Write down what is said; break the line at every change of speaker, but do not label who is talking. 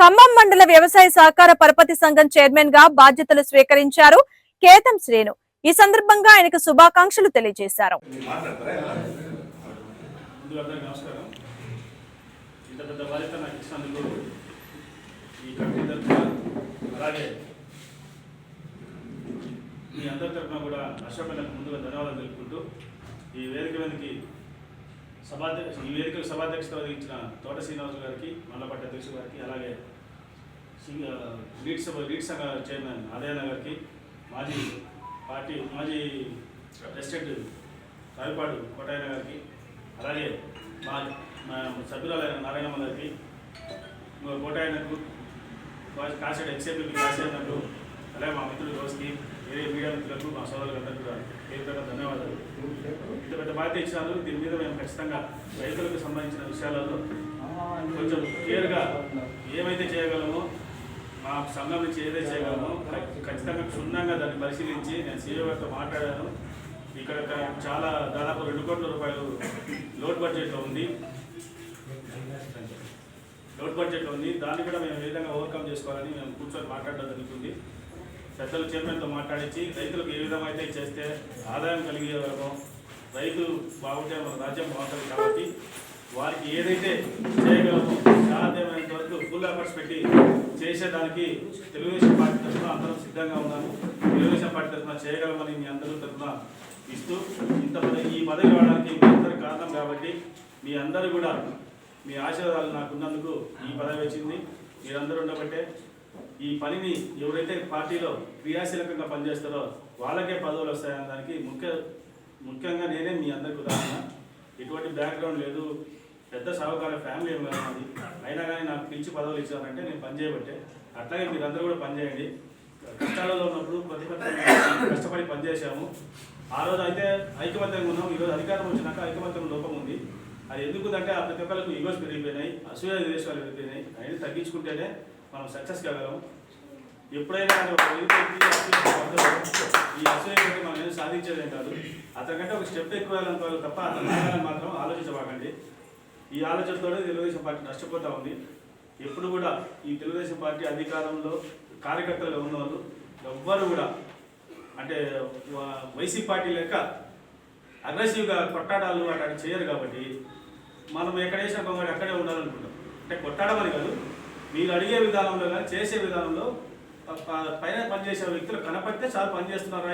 ఖమ్మం మండల వ్యవసాయ సహకార పరపతి సంఘం చైర్మన్గా బాధ్యతలు స్వీకరించారు కేతం శ్రేణు ఈ సందర్భంగా ఆయనకు శుభాకాంక్షలు తెలియజేశారు.
మీ అందరి తరఫున కూడా అశోకలకు ముందుగా ధన్యవాదాలు తెలుపుకుంటూ ఈ వేదిక మీదకి సభాధ్యక్ష ఈ వేదికకు సభాధ్యక్షత వహించిన తోట శ్రీనివాసు గారికి మల్లపట్ట అధ్యక్షుడు గారికి అలాగే సింగ లీడ్ సభ లీడ్ సంఘ చైర్మన్ ఆదయన గారికి మాజీ పార్టీ మాజీ ప్రెసిడెంట్ రావిపాడు కోటాయన గారికి అలాగే మా మా సభ్యురాలైన నారాయణమ్మ గారికి కోటాయనకు కాసేట్ ఎక్సేపీకి కాసేపు అలాగే మా మిత్రులు రోజుకి వేరే మీడియా మిత్రులకు మా సోదరులందరూ కూడా పేరు పేరు ధన్యవాదాలు. ఇంత పెద్ద బాధ్యత ఇచ్చినారు దీని మీద మేము ఖచ్చితంగా రైతులకు సంబంధించిన విషయాలలో కొంచెం క్లియర్గా ఏమైతే చేయగలమో మా సంఘం నుంచి ఏదైతే చేయగలమో ఖచ్చితంగా క్షుణ్ణంగా దాన్ని పరిశీలించి నేను సీఏ గారితో మాట్లాడాను. ఇక్కడ చాలా దాదాపు రెండు కోట్ల రూపాయలు లోడ్ బడ్జెట్లో ఉంది. లోడ్ బడ్జెట్లో ఉంది. దాన్ని కూడా మేము ఏ విధంగా ఓవర్కమ్ చేసుకోవాలని మేము కూర్చొని మాట్లాడడం జరుగుతుంది. పెద్దల చైర్మన్తో మాట్లాడించి రైతులకు ఏ విధంగా అయితే చేస్తే ఆదాయం కలిగే వరకు రైతు బాగుంటే మన రాజ్యం బాగుంటుంది కాబట్టి వారికి ఏదైతే చేయగలమో సాధ్యమైనంత వరకు ఫుల్ ఎఫర్ట్స్ పెట్టి చేసేదానికి తెలుగుదేశం పార్టీ తరఫున అందరం సిద్ధంగా ఉన్నాము. తెలుగుదేశం పార్టీ తరఫున చేయగలమని మీ అందరూ తరఫున ఇస్తూ ఇంత ఈ పదవి రావడానికి మీ అందరి కారణం కాబట్టి మీ అందరూ కూడా మీ ఆశీర్వాదాలు నాకున్నందుకు ఈ పదవి వచ్చింది. మీరందరూ ఉండబట్టే ఈ పనిని ఎవరైతే పార్టీలో క్రియాశీలకంగా పనిచేస్తారో వాళ్ళకే పదవులు వస్తాయన్న దానికి ముఖ్య ముఖ్యంగా నేనే మీ అందరికి ఉదాహరణ. ఎటువంటి బ్యాక్గ్రౌండ్ లేదు. పెద్ద సహకార ఫ్యామిలీ ఏం కాదు అయినా కానీ నాకు పిలిచి పదవులు ఇచ్చారంటే నేను పనిచేయబట్టే అట్లాగే మీరందరూ కూడా పనిచేయండి కష్టాలలో ఉన్నప్పుడు ప్రతిపక్షం కష్టపడి పనిచేసాము ఆ రోజు అయితే ఐకమత్యంగా ఉన్నాం. ఈరోజు అధికారం వచ్చినాక ఐకమత్యం లోపం ఉంది. అది ఎందుకు అంటే ఆ ప్రతి ఒక్కరికి ఈగోస్ పెరిగిపోయినాయి. అసూయ దేశాలు పెరిగిపోయినాయి. అవన్నీ తగ్గించుకుంటేనే మనం సక్సెస్ కాగలం. ఎప్పుడైనా ఒక ఈ అసూయ మనం ఏం సాధించేదేం కాదు. అతనికంటే ఒక స్టెప్ ఎక్కువ వెళ్ళాలనుకోవాలి తప్ప అతను మాత్రం ఆలోచించబాకండి. ఈ ఆలోచనతోనే తెలుగుదేశం పార్టీ నష్టపోతూ ఉంది. ఎప్పుడు కూడా ఈ తెలుగుదేశం పార్టీ అధికారంలో కార్యకర్తలుగా ఉన్నవాళ్ళు ఎవ్వరు కూడా అంటే వైసీపీ పార్టీ లెక్క అగ్రెసివ్గా కొట్టాడాలు అట్లాంటి చేయరు కాబట్టి మనం ఎక్కడ వేసిన కొంగడి అక్కడే ఉండాలనుకుంటాం. అంటే కొట్టాడమని కాదు మీరు అడిగే విధానంలో కానీ చేసే విధానంలో పైన పనిచేసే వ్యక్తులు కనపడితే చాలా పనిచేస్తున్నారా